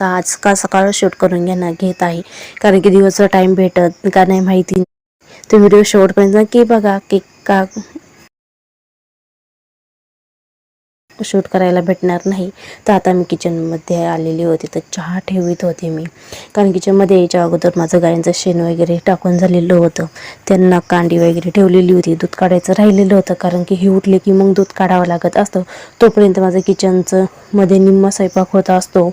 आज का सकाळ शूट करून घेणार घेत आहे. कारण की दिवसभर टाईम भेटत का नाही माहिती तर व्हिडिओ शेवटपर्यंत नक्की बघा की का शूट करायला भेटणार नाही. तर आता मी किचनमध्ये आलेली होती तर चहा ठेवीत होते मी. कारण किचनमध्ये यायच्या अगोदर माझं गायींचं शेण वगैरे टाकून झालेलं होतं. त्यांना कांडी वगैरे ठेवलेली होती दूध काढायचं राहिलेलं होतं. कारण की हे उठले की मग दूध काढावं लागत असतं. तोपर्यंत माझं किचनचं मध्ये निम्मा स्वयंपाक होत असतो.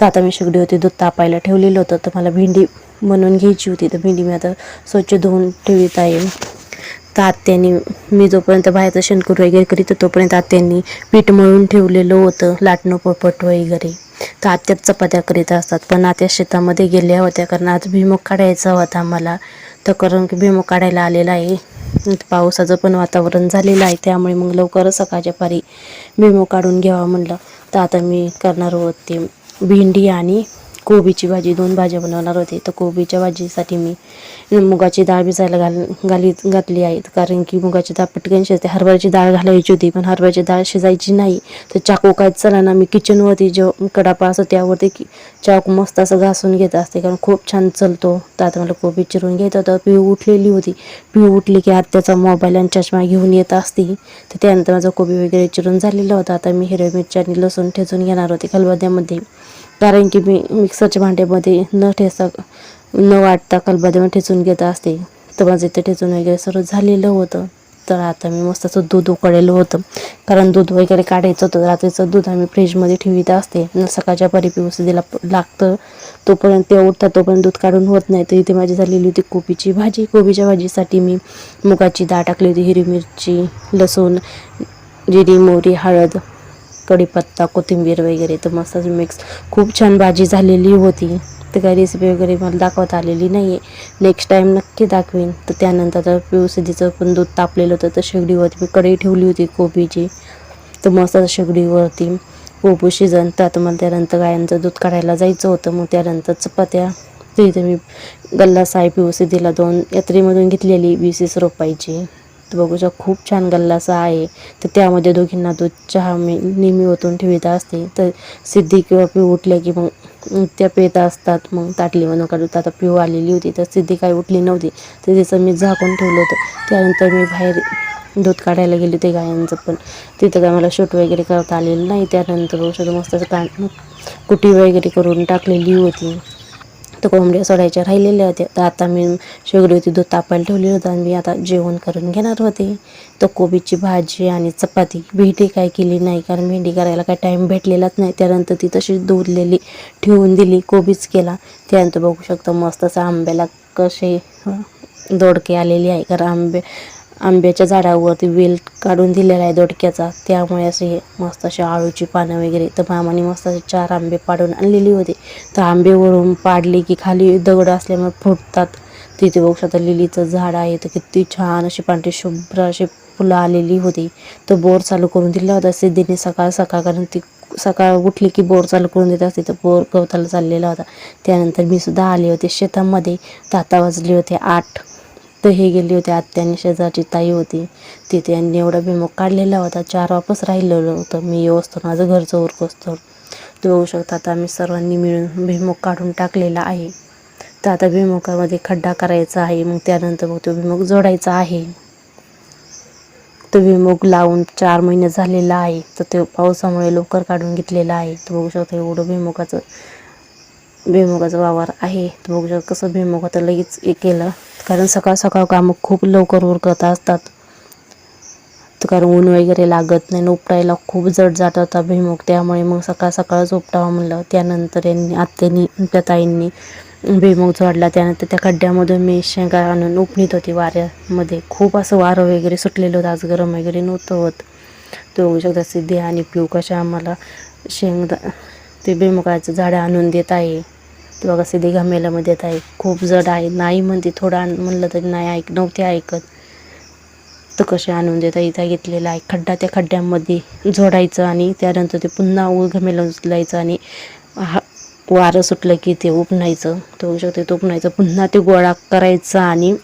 तर आता मी शेगडी होती दूध तापायला ठेवलेलं होतं. तर मला भेंडी बनवून घ्यायची होती. तर भेंडी मी आता स्वच्छ धुवून ठेवीत आहे. तर आत्यांनी मी जोपर्यंत बाहेरचं शेणकूर वगैरे करीत तोपर्यंत आत्यांनी पीठ मळून ठेवलेलं होतं लाटणं पोपट वगैरे. तर आत्याच चपात्या करीत असतात. पण आत्या शेतामध्ये गेल्या होत्या कारण आज भीमुख काढायचा होता मला तर कारण की भीमुख काढायला आलेला आहे. पावसाचं पण वातावरण झालेलं आहे. त्यामुळे मग लवकरच सकाळच्या पारी भीमुख काढून घ्यावा म्हणलं. तर आता मी करणार होते भेंडी आणि कोबीची भाजी दोन भाज्या बनवणार होते. तर कोबीच्या भाजीसाठी मी मुगाची डाळ भिजायला घाल घाली घातली आहे. कारण की मुगाची डाळ पटकन शिजते. हरभऱ्याची डाळ घालायची होती पण हरभऱ्याची डाळ शिजायची नाही. तर चाकू काय चला ना मी किचनवरती जो कडापा असतो त्यावरती की चाकू मस्त असं घासून घेत असते. कारण खूप छान चलतो. तर आता मला कोबी चिरून घेत होतं. पिऊ उठलेली होती. पिऊ उठली की आत्याचा मोबाईल आणि चष्मा घेऊन येत असते. तर त्यानंतर माझा कोबी वगैरे चिरून झालेला होता. आता मी हिरव्या मिरची आणि लसूण ठेचून घेणार होते खलबद्यामध्ये कारण की मी मिक्सरच्या भांड्यामध्ये न ठेसा न वाटता खलबत्त्यामध्ये ठेचून घेत असते. तर माझं इथे ठेचून वगैरे सर्व झालेलं होतं. तर आता मी मस्त असं दूध उकळलेलं होतं. कारण दूध वगैरे काढायचं होतं. रात्रीचं दूध आम्ही फ्रीजमध्ये ठेवीत असते. न सकाळच्या परी दिला लागतं. तोपर्यंत ते उठतात. तोपर्यंत दूध काढून होत नाही. तर इथे माझी झालेली होती कोबीची भाजी. कोबीच्या भाजीसाठी मी मुगाची डाळ टाकली होती. हिरवी मिरची लसूण जिरी मोहरी हळद कढीपत्ता कोथिंबीर वगैरे तर मस्त मिक्स खूप छान भाजी झालेली होती. तर काही रेसिपी वगैरे मला दाखवता आलेली नाही आहे नेक्स्ट टाईम नक्की दाखवीन. तर त्यानंतर तर पिवसदीचं पण दूध तापलेलं होतं. तर शेगडीवरती मी कढई ठेवली होती कोबीची. तर मस्त शेगडीवरती कोबू शिजन. तर आता मला त्यानंतर गायांचं दूध काढायला जायचं होतं. मग त्यानंतर चपात्या. तिथे मी गल्ला साय पिवसदीला दोन यात्रेमधून घेतलेली वीस वीस रुपयाची. तर बघू खूप छान गल्लासा आहे. तर त्यामध्ये दोघींना दूध चहा मी नेहमी ओतून ठेवीत असते. तर सिद्धी किंवा पिऊ उठल्या की मग त्या पेत असतात मग ताटली म्हणून काढून. आता पिऊ आलेली होती तर सिद्धी काही उठली नव्हती. तर तिचं मी झाकून ठेवलं होतं. त्यानंतर मी बाहेर दूध काढायला गेले ते गायांचं पण. तिथं काय मला शूट वगैरे करता आलेलं नाही. त्यानंतर औषध मस्त असं काढ कुटी वगैरे करून टाकलेली होती. तर कोंबड्या सोडायच्या राहिलेल्या होत्या. तर आता मी शेगडी होती दूध तापायला ठेवली होतं आणि मी आता जेवण करून घेणार होते. तर कोबीची भाजी आणि चपाती भेंडी काय केली नाही कारण भेंडी करायला काय टाईम भेटलेलाच नाही. त्यानंतर ती तशीच धुरलेली ठेवून दिली कोबीच केला. त्यानंतर बघू शकतो मस्त असं आंब्याला कसे दोडके आलेली आहे. कारण आंबे आंब्याच्या झाडावरती वेल काढून दिलेला आहे दोडक्याचा. त्यामुळे असे हे मस्त असे आळूची पानं वगैरे. तर मामाने मस्त असे चार आंबे पाडून आणलेली होती. तर आंबेवरून पाडले की खाली दगड असल्यामुळे फुटतात. तिथे बघू शकता लिलीचं झाड आहे. तर किती छान अशी पांढरी शुभ्र अशी फुलं आलेली होती. तर बोर चालू करून दिला होता. सिद्धीने सकाळ सकाळ कारण ती सकाळ उठली की बोर चालू करून देत असते. तर बोर गवताला चाललेला होता. त्यानंतर मी सुद्धा आले होते शेतामध्ये. तर आता वाजले होते आठ. तर हे गेली होती आत्याने शेजारची ताई होती. तिथे यांनी एवढा भीमुख काढलेला होता चार वापस राहिलेलं होतं मी येऊस्तो माझं घरचं उरक असतो ते बघू शकता आता आम्ही सर्वांनी मिळून भीमुख काढून टाकलेला आहे. तर आता भीमुखामध्ये खड्डा करायचा आहे मग त्यानंतर मग तो भीमुख जोडायचा आहे. तो भीमुख लावून चार महिने झालेला आहे तर ते पावसामुळे लवकर काढून घेतलेला आहे. तो बघू शकता एवढं भीमुखाचं भुईमुगाचा वावर आहे. तर बघू शकता कसं भुईमुग आता लगेच हे केलं. कारण सकाळ सकाळ कामं खूप लवकर उरकत असतात. तर कारण ऊन वगैरे लागत नाही. उपटायला खूप जड जात होता भुईमुग त्यामुळे मग सकाळ सकाळच उपटावं म्हणलं. त्यानंतर यांनी आत्यांनी त्या ताईंनी भुईमुग जोडला. त्यानंतर त्या खड्ड्यामधून मी शेंगा आणून उपणीत होती वाऱ्यामध्ये. खूप असं वारं वगैरे सुटलेलं होतं. आज गरम वगैरे नव्हतं होत. तर बघू शकता सिद्धी आणि पिऊ कशा आम्हाला शेंगदा ते भुईमुगाचं झाडं आणून देत आहे. ते बघा सिधी घमेल्यामध्ये येत आहे खूप जड आहे. नाही म्हणते थोडं म्हणलं तरी नाही ऐक नव्हते ऐकत. तर कसे आणून देता? इथं घेतलेला आहे. खड्डा त्या खड्ड्यामध्ये जोडायचं आणि त्यानंतर ते पुन्हा उ घमेला उचलायचं आणि हा वारं सुटलं की ते उपणायचं. तो होऊ शकते ते उपणायचं. पुन्हा ते गोळा करायचं आणि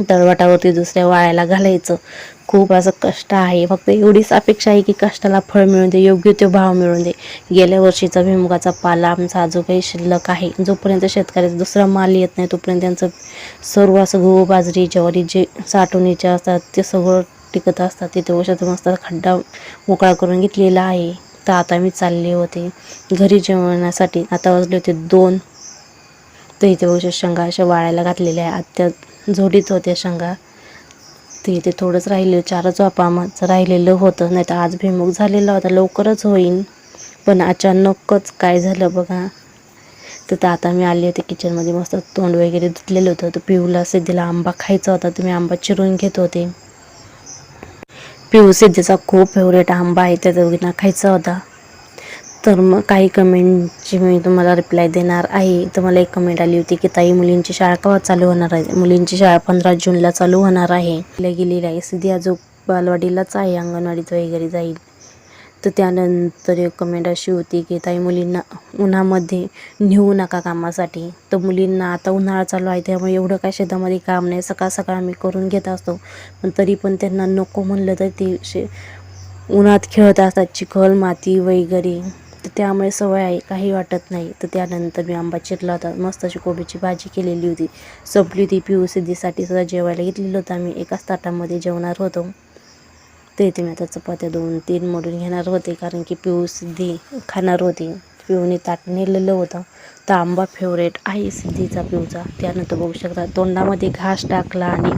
तळवाटावरती दुसऱ्या वाळ्याला घालायचं. खूप असं कष्ट आहे. फक्त एवढीच अपेक्षा आहे की कष्टाला फळ मिळून दे योग्य तो भाव मिळून दे. गेल्या वर्षीचा भुईमुगाचा पाला आमचा जो काही शिल्लक आहे. जोपर्यंत शेतकऱ्याचा दुसरा माल येत नाही तोपर्यंत त्यांचं सर्व असं गहू बाजरी ज्वारी जे साठवणीचे असतात ते सगळं टिकत असतात. तिथे वर्षातून मस्त खड्डा मोकळा करून घेतलेला आहे. तर आता मी चालले होते घरी जेवणासाठी. आता वाजले होते दोन. तर इथे वर्ष शेंगा अशा वाळायला घातलेल्या आहे आत्या झोडीत होत्या शेंगा. ते इथे थोडंच राहिले चारच वापामाचं राहिलेलं होतं. नाही तर आज भिमुख झालेला होता लवकरच होईन. पण अचानकच काय झालं बघा. तर आता मी आले होते किचनमध्ये मस्त तोंड वगैरे धुतलेलं होतं. तर पिऊला सिद्धीला आंबा खायचा होता तर मी आंबा चिरून घेत होते. पिऊ सिद्धीचा खूप फेवरेट आंबा आहे त्याचा विना खायचा होता. तर मग काही कमेंटची मी तुम्हाला रिप्लाय देणार आहे. तर मला एक कमेंट आली होती की ताई मुलींची शाळा केव्हा चालू होणार आहे? मुलींची शाळा पंधरा जूनला चालू होणार आहे. तिला गेलेली आहे सिद्धी आजो बालवाडीलाच आहे अंगणवाडीत वगैरे जाईल. तर त्यानंतर एक कमेंट अशी होती की ताई मुलींना उन्हामध्ये नेऊ नका कामासाठी. तर मुलींना आता उन्हाळा चालू आहे त्यामुळे एवढं काय शेतामध्ये काम नाही. सकाळ सकाळ आम्ही करून घेत असतो. पण तरी पण त्यांना नको म्हणलं तर ते शे उन्हात खेळत असतात चिखल माती वगैरे. तर त्यामुळे सवय आहे काही वाटत नाही. तर त्यानंतर मी आंबा चिरला होता. मस्त अशी कोबीची भाजी केलेली होती. संपली होती पिऊ सिद्धीसाठी सुद्धा जेवायला घेतलेलं होतं आम्ही. एकाच ताटामध्ये जेवणार होतो. ते ते मी आता चपात्या दोन तीन मोडून घेणार होते कारण की पिऊ सिद्धी खाणार होती. पिऊने ताट नेलेलं होतं. तर आंबा फेवरेट आहे सिद्धीचा पिऊचा. त्यानंतर बघू शकता तोंडामध्ये घास टाकला आणि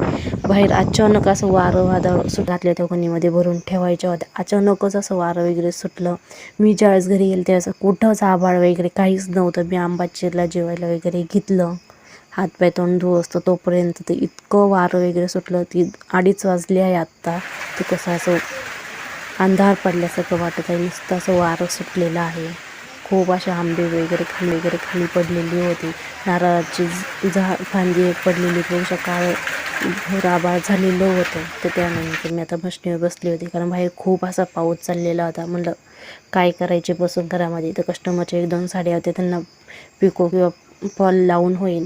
बाहेर अचानक असं वारं वादळ सुट घातल्या त्या कोणीमध्ये भरून ठेवायच्या होत्या. अचानकच असं वारं वगैरे सुटलं. मी ज्यावेळेस घरी गेले त्यावेळेस कुठंच आभाळ वगैरे काहीच नव्हतं. मी आंबा चिरला जेवायला वगैरे घेतलं. हातपाय तोंड धुवं असतो तोपर्यंत ते इतकं वारं वगैरे सुटलं. ती अडीच वाजली आहे आत्ता. ते कसं असं अंधार पडल्यासारखं वाटत आहे. नुसतं असं वारं सुटलेलं आहे. खूप असे आंबे वगैरे खाली वगैरे खाली पडलेली होती. नारळाची झा फांदी एक पडलेली बघू काळ राबाळ आभाळ झालेलं होतं. तर त्यानंतर मी आता मशनीवर बसली होती कारण बाहेर खूप असा पाऊस चाललेला होता. म्हणलं काय करायचे बसून घरामध्ये? तर कस्टमरचे एक दोन साड्या होत्या त्यांना पिको किंवा फॉल लावून होईल